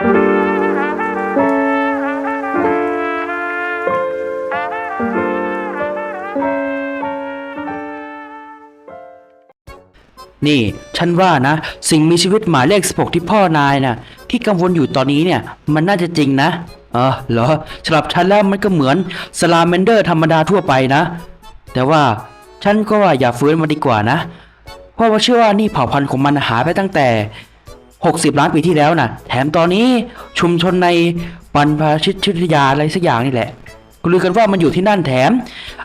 นี่ฉันว่านะ สิ่งมีชีวิตหมายเลข16ที่พ่อนายนะที่กังวลอยู่ตอนนี้เนี่ย มันน่าจะจริงนะเออเหรอสำหรับฉันแล้วมันก็เหมือนสลาเมนเดอร์ธรรมดาทั่วไปนะ แต่ว่าฉันก็ว่าอย่าฟื้นมันดีกว่านะ เพราะว่าเชื่อว่านี่เผ่าพันธุ์ของมันหายไปตั้งแต่ 60 ล้านปีที่แล้วนะแถมตอนนี้ชุมชนในปันพาชิตชิตยาอะไรสักอย่างนี่แหละก็ลือกันว่ามันอยู่ที่นั่นแถม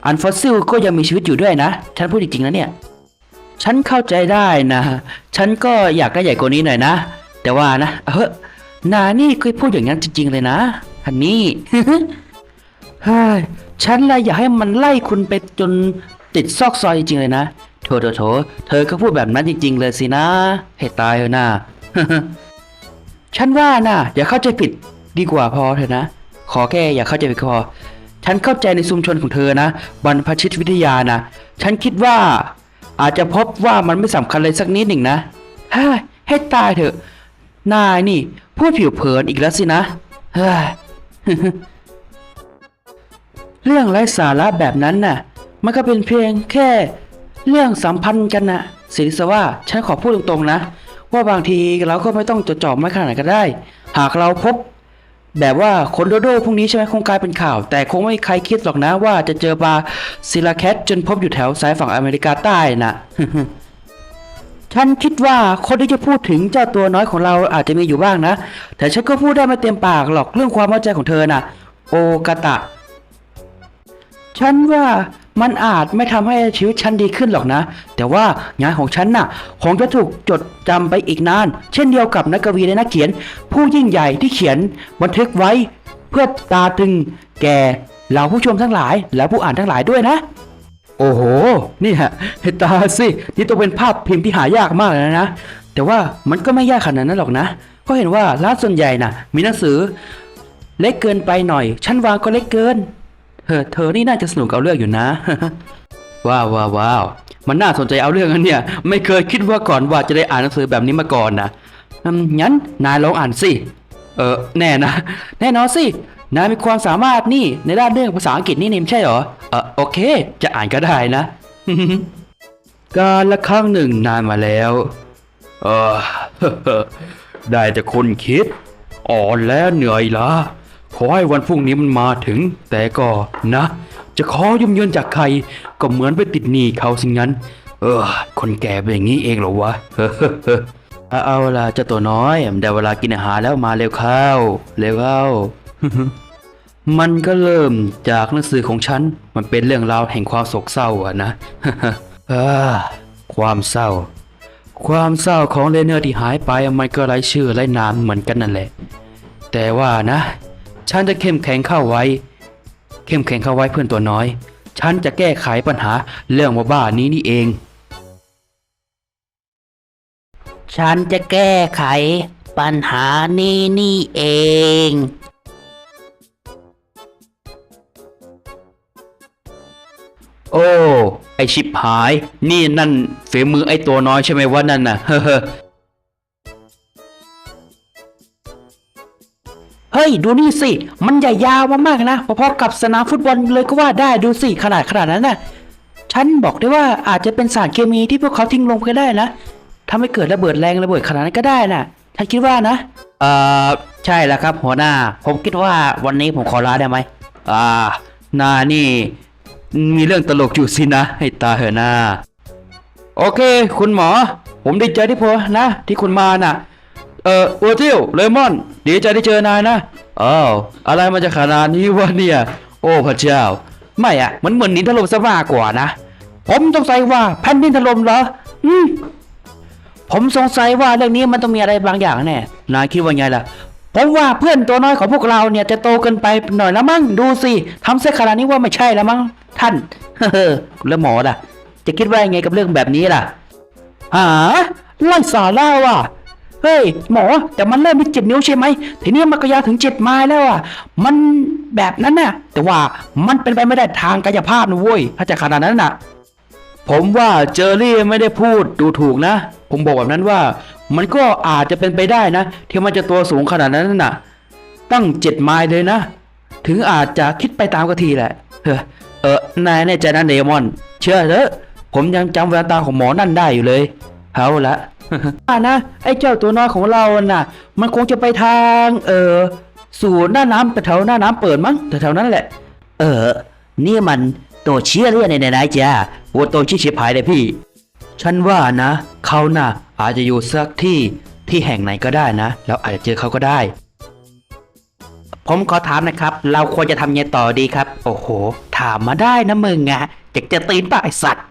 อันฟอสซิลก็ยังมีชีวิตอยู่ด้วยนะ ฉันพูดจริงๆนะเนี่ย ฉันเข้าใจได้นะ ฉันก็อยากได้ใหญ่กว่านี้หน่อยนะ แต่ว่านะเฮ้ยนานี่เคยพูดอย่างนั้นจริง ๆ เลยนะฮันนี่เฮ้ยฉันเลยอยากให้มันไล่คุณไปจนติดซอกซอยจริงๆเลยนะ โถโถโถเธอก็พูดแบบนั้นจริง ๆ เลยสินะ ให้ตายเถอะนะ ฉันว่านะอย่าเข้าใจผิดดีกว่าพอเถอะนะ ขอแค่อย่าเข้าใจผิดพอ ฉันเข้าใจในชุมชนของเธอนะบรรพชิตวิทยานะ ฉันคิดว่า อาจจะพบว่ามันไม่สำคัญเลยสักนิดหนึ่งนะฮ้ให้ตายเถอะ นายนี่ พูดผิวเผินอีกแล้วสินะ เฮ้ย เรื่องไร้สาระแบบนั้นน่ะ มันก็เป็นเพียงแค่ เรื่องสัมพันธ์กันนะสิริสว่าฉันขอพูดตรงๆนะ ว่าบางทีเราก็ไม่ต้องจดจ่อไม่ขนาดกันก็ได้ หากเราพบ แบบว่าคนโดโดพวกนี้ใช่ไหมคงกลายเป็นข่าว แต่คงไม่มีใครคิดหรอกนะว่าจะเจอปลาซิลาแคทจนพบอยู่แถวสายฝั่งอเมริกาใต้น่ะฉันคิดว่าคนที่จะพูดถึงเจ้าตัวน้อยของเราอาจจะมีอยู่บ้างนะ แต่ฉันก็พูดได้ไม่เต็มปากหรอกเรื่องความเข้าใจของเธอน่ะ โอกาตะ ฉันว่า มันอาจไม่ทำให้ชีวิตฉันดีขึ้นหรอกนะ แต่ว่างานของฉันน่ะคงจะถูกจดจำไปอีกนาน เช่นเดียวกับนักกวีและนักเขียน ผู้ยิ่งใหญ่ที่เขียนบันทึกไว้ เพื่อตาตึงแก่เหล่าผู้ชมทั้งหลาย และผู้อ่านทั้งหลายด้วยนะ โอ้โห นี่ฮะเห็นตาสินี่ต้องเป็นภาพพิมพ์ที่หายากมากเลยนะ แต่ว่ามันก็ไม่ยากขนาดนั้นหรอกนะ ก็เห็นว่าร้านส่วนใหญ่น่ะ มีหนังสือ เล็กเกินไปหน่อยชั้นวางก็เล็กเกิน เธอเธอนี่น่าจะสนุกเอาเรื่องอยู่นะ ว้าวว้าวว้าวมันน่าสนใจเอาเรื่องอันเนี่ย ไม่เคยคิดว่าก่อนว่าจะได้อ่านหนังสือแบบนี้มาก่อนนะงั้นนายลองอ่านสิ เออแน่นะ แน่นอนสิ นายมีความสามารถนี่ในด้านเรื่องภาษาอังกฤษนี่นี่ไม่ใช่เหรอ เออโอเค จะอ่านก็ได้นะ การละครั้งหนึ่งนานมาแล้ว เออได้แต่คนคิด อ่อนแล้วเหนื่อยละ ขอให้วันพรุ่งนี้มันมาถึง แต่ก็นะ จะขอยืมเงินจากใคร ก็เหมือนไปติดหนี้เขาสิงั้น เออ คนแก่เป็นอย่างนี้เองเหรอวะเอาเอาล่ะเจ้าตัวน้อยได้เวลากินอาหารแล้วมาเร็วเข้าเร็วเข้ามันก็เริ่มจากหนังสือของฉัน มันเป็นเรื่องราวแห่งความโศกเศร้าอะนะความเศร้า ความเศร้าของเลเนอร์ที่หายไปมันก็ไร้ชื่อไร้นามเหมือนกันนั่นแหละ แต่ว่านะ ฉันจะเข้มแข็งเข้าไว้ เข้มแข็งเข้าไว้เพื่อนตัวน้อย ฉันจะแก้ไขปัญหาเรื่องบ้าๆนี้นี่เอง ฉันจะแก้ไขปัญหานี้นี่เอง โอ้ ไอชิบหาย นี่นั่นฝีมือไอตัวน้อยใช่ไหมว่านั่นน่ะ เฮ้อ เฮ้ย ดูนี่สิ มันใหญ่ยาวมากๆนะพอๆกับสนามฟุตบอลเลยก็ว่าได้ดูสิขนาดขนาดนั้นน่ะฉันบอกได้ว่าอาจจะเป็นสารเคมีที่พวกเขาทิ้งลงไปก็ได้นะทำให้เกิดระเบิดแรงระเบิดขนาดนั้นก็ได้น่ะฉันคิดว่านะ เอ่อ ใช่แล้วครับหัวหน้า ผมคิดว่าวันนี้ผมขอลาได้ไหม อ่านานี่ มีเรื่องตลกอยู่สินะ ให้ตาเหอะหน้า โอเค คุณหมอ ผมดีใจที่พอนะ ที่คุณมาน่ะ เอ่อโอทิวเลมอน ดีใจที่เจอนายนะ อ้าว อะไรมันจะขนาดนี้วะเนี่ย โอ้พระเจ้า ไม่อะมันเหมือนนินถล่มซะมากกว่านะ ผมสงสัยว่าแผ่นดินถล่มเหรอ อืม ผมสงสัยว่าเรื่องนี้มันต้องมีอะไรบางอย่างแน่ นายคิดว่าไงล่ะ ผมว่าเพื่อนตัวน้อยของพวกเราเนี่ยจะโตเกินไปหน่อยแล้วมั้ง ดูสิทำเสียขนาดนี้ว่าไม่ใช่แล้วมั้ง ท่าน เฮ้อแล้วหมอล่ะ จะคิดว่ายังไงกับเรื่องแบบนี้ล่ะหาไล่สาระว่ะ เฮ้ยหมอแต่มันเริ่มมีเจ็ดนิ้วใช่ไหมทีนี้มันก็ยาวถึงเจ็ดไม้แล้วอะมันแบบนั้นน่ะ แต่ว่ามันเป็นไปไม่ได้ทางกายภาพนะเว้ยถ้าจะขนาดนั้นน่ะ ผมว่าเจอรี่ไม่ได้พูดดูถูกนะ ผมบอกแบบนั้นว่า มันก็อาจจะเป็นไปได้นะ ที่มันจะตัวสูงขนาดนั้นน่ะ ตั้งเจ็ดไมล์เลยนะ ถึงอาจจะคิดไปตามกะทีแหละเออเออนายแน่ใจนะเดมอน เชื่อเถอะผมยังจำแววตาของหมอนั่นได้อยู่เลย เอาละอ่านะ ไอ้เจ้าตัวน้อยของเราน่ะ มันคงจะไปทาง เออสู่หน้าน้ำแต่แถวหน้าน้ำเปิดมั้งแต่แถวนั้นแหละ เออ นี่มันตัวเชี่ยเรียนในไหนๆจ้าโอ้โตชิชิพายเลยพี่ ฉันว่านะ เขาน่ะ อาจจะอยู่สักที่ที่แห่งไหนก็ได้นะแล้วอาจจะเจอเขาก็ได้ ผมขอถามนะครับ เราควรจะทำยังไงต่อดีครับ โอ้โห ถามมาได้นะมึงอะอยากจะตีนป่ะไอสัตว์